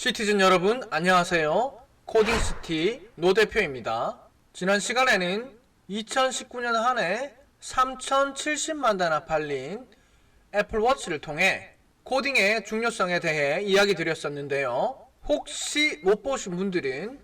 시티즌 여러분 안녕하세요. 코딩스티 노 대표입니다. 지난 시간에는 2019년 한 해 3,070만 대나 팔린 애플워치를 통해 코딩의 중요성에 대해 이야기 드렸었는데요. 혹시 못 보신 분들은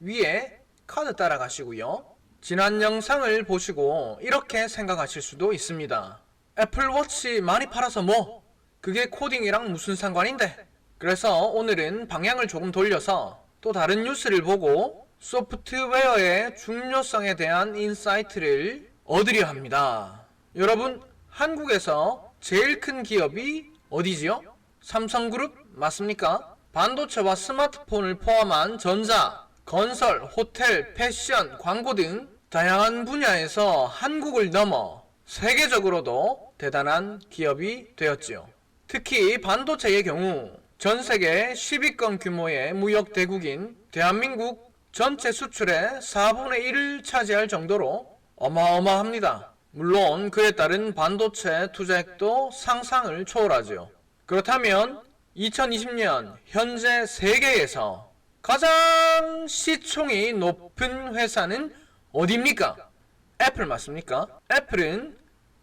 위에 카드 따라가시고요. 지난 영상을 보시고 이렇게 생각하실 수도 있습니다. 애플워치 많이 팔아서 뭐? 그게 코딩이랑 무슨 상관인데? 그래서 오늘은 방향을 조금 돌려서 또 다른 뉴스를 보고 소프트웨어의 중요성에 대한 인사이트를 얻으려 합니다. 여러분, 한국에서 제일 큰 기업이 어디지요? 삼성그룹 맞습니까? 반도체와 스마트폰을 포함한 전자, 건설, 호텔, 패션, 광고 등 다양한 분야에서 한국을 넘어 세계적으로도 대단한 기업이 되었지요. 특히 반도체의 경우 전 세계 10위권 규모의 무역 대국인 대한민국 전체 수출의 4분의 1을 차지할 정도로 어마어마합니다. 물론 그에 따른 반도체 투자액도 상상을 초월하죠. 그렇다면 2020년 현재 세계에서 가장 시총이 높은 회사는 어디입니까? 애플 맞습니까? 애플은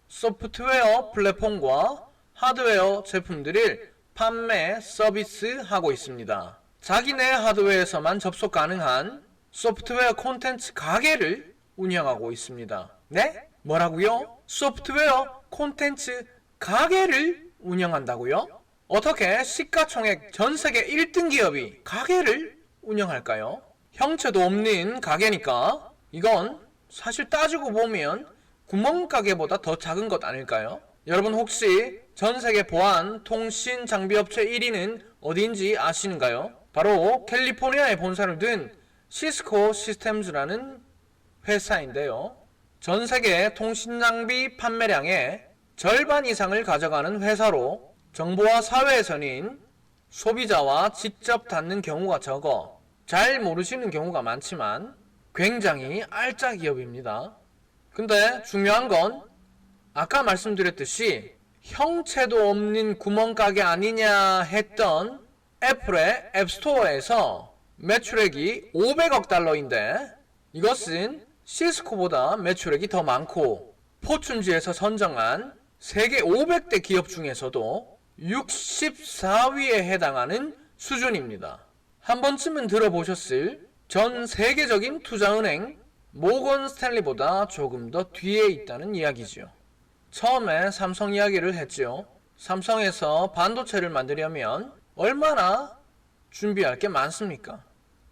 소프트웨어 플랫폼과 하드웨어 제품들을 판매, 서비스 하고 있습니다. 자기네 하드웨어에서만 접속 가능한 소프트웨어 콘텐츠 가게를 운영하고 있습니다. 네? 뭐라고요? 소프트웨어 콘텐츠 가게를 운영한다고요? 어떻게 시가총액 전 세계 1등 기업이 가게를 운영할까요? 형체도 없는 가게니까 이건 사실 따지고 보면 구멍가게보다 더 작은 것 아닐까요? 여러분 혹시 전 세계 보안 통신 장비 업체 1위는 어디인지 아시는가요? 바로 캘리포니아에 본사를 둔 시스코 시스템즈라는 회사인데요. 전 세계 통신 장비 판매량의 절반 이상을 가져가는 회사로 정보화 사회에서는 소비자와 직접 닿는 경우가 적어 잘 모르시는 경우가 많지만 굉장히 알짜 기업입니다. 근데 중요한 건 아까 말씀드렸듯이 형체도 없는 구멍가게 아니냐 했던 애플의 앱스토어에서 매출액이 500억 달러인데 이것은 시스코보다 매출액이 더 많고 포춘지에서 선정한 세계 500대 기업 중에서도 64위에 해당하는 수준입니다. 한 번쯤은 들어보셨을 전 세계적인 투자은행 모건 스탠리보다 조금 더 뒤에 있다는 이야기지요. 처음에 삼성 이야기를 했지요. 삼성에서 반도체를 만들려면 얼마나 준비할 게 많습니까?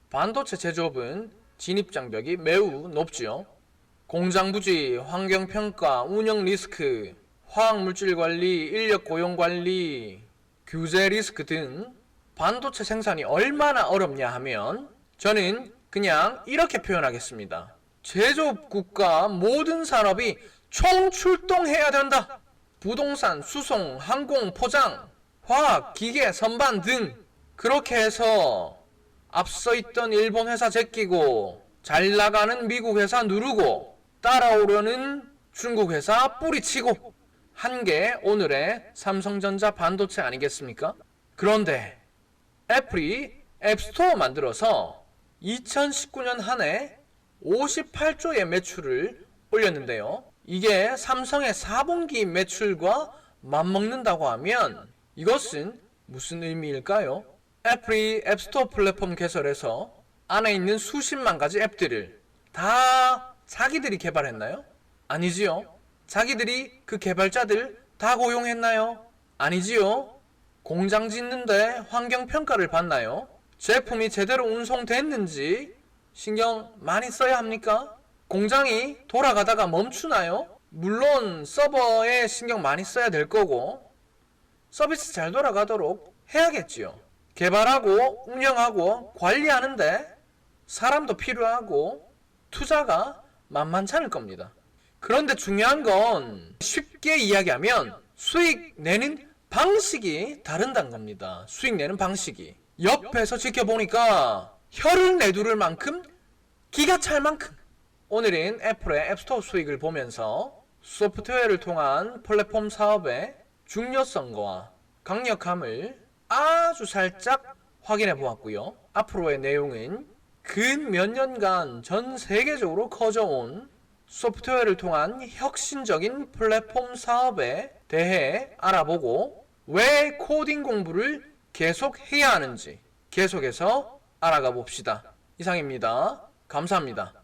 반도체 제조업은 진입 장벽이 매우 높지요. 공장 부지, 환경 평가, 운영 리스크, 화학 물질 관리, 인력 고용 관리, 규제 리스크 등 반도체 생산이 얼마나 어렵냐 하면 저는 그냥 이렇게 표현하겠습니다. 제조업 국가 모든 산업이 총출동해야 된다. 부동산, 수송, 항공, 포장, 화학, 기계, 선반 등 그렇게 해서 앞서 있던 일본 회사 제끼고 잘 나가는 미국 회사 누르고 따라오려는 중국 회사 뿌리치고 한 게 오늘의 삼성전자 반도체 아니겠습니까? 그런데 애플이 앱스토어 만들어서 2019년 한 해 58조의 매출을 올렸는데요. 이게 삼성의 4분기 매출과 맞먹는다고 하면 이것은 무슨 의미일까요? 애플이 앱스토어 플랫폼 개설해서 안에 있는 수십만 가지 앱들을 다 자기들이 개발했나요? 아니지요. 자기들이 그 개발자들 다 고용했나요? 아니지요. 공장 짓는데 환경 평가를 받나요? 제품이 제대로 운송됐는지 신경 많이 써야 합니까? 공장이 돌아가다가 멈추나요? 물론 서버에 신경 많이 써야 될 거고 서비스 잘 돌아가도록 해야겠지요. 개발하고 운영하고 관리하는데 사람도 필요하고 투자가 만만찮을 겁니다. 그런데 중요한 건 쉽게 이야기하면 수익 내는 방식이 다른다는 겁니다. 수익 내는 방식이. 옆에서 지켜보니까 혀를 내두를 만큼 기가 찰 만큼 오늘은 애플의 앱스토어 수익을 보면서 소프트웨어를 통한 플랫폼 사업의 중요성과 강력함을 아주 살짝 확인해 보았고요. 앞으로의 내용은 근 몇 년간 전 세계적으로 커져온 소프트웨어를 통한 혁신적인 플랫폼 사업에 대해 알아보고 왜 코딩 공부를 계속 해야 하는지 계속해서 알아가 봅시다. 이상입니다. 감사합니다.